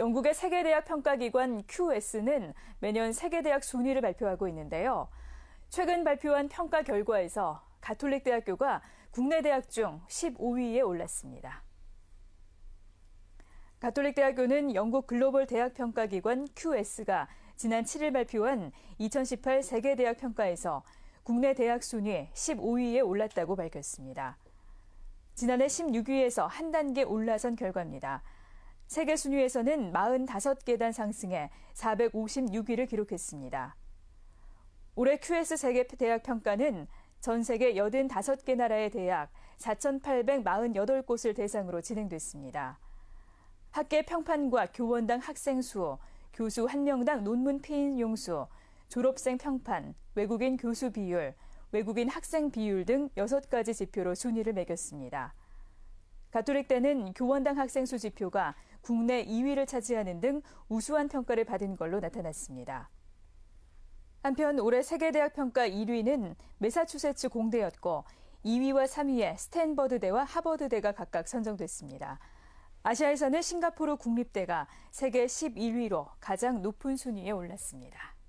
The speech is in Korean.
영국의 세계대학 평가기관 QS는 매년 세계대학 순위를 발표하고 있는데요. 최근 발표한 평가 결과에서 가톨릭 대학교가 국내 대학 중 15위에 올랐습니다. 가톨릭 대학교는 영국 글로벌 대학 평가 기관 QS가 지난 7일 발표한 2018 세계 대학 평가에서 국내 대학 순위 15위에 올랐다고 밝혔습니다. 지난해 16위에서 한 단계 올라선 결과입니다. 세계 순위에서는 45계단 상승해 456위를 기록했습니다. 올해 QS 세계 대학 평가는 전 세계 85개 나라의 대학 4,848곳을 대상으로 진행됐습니다. 학계 평판과 교원당 학생 수, 교수 한 명당 논문 피인 용수, 졸업생 평판, 외국인 교수 비율, 외국인 학생 비율 등 6가지 지표로 순위를 매겼습니다. 가톨릭대는 교원당 학생 수 지표가 국내 2위를 차지하는 등 우수한 평가를 받은 걸로 나타났습니다. 한편 올해 세계대학 평가 1위는 메사추세츠 공대였고 2위와 3위에 스탠버드대와 하버드대가 각각 선정됐습니다. 아시아에서는 싱가포르 국립대가 세계 11위로 가장 높은 순위에 올랐습니다.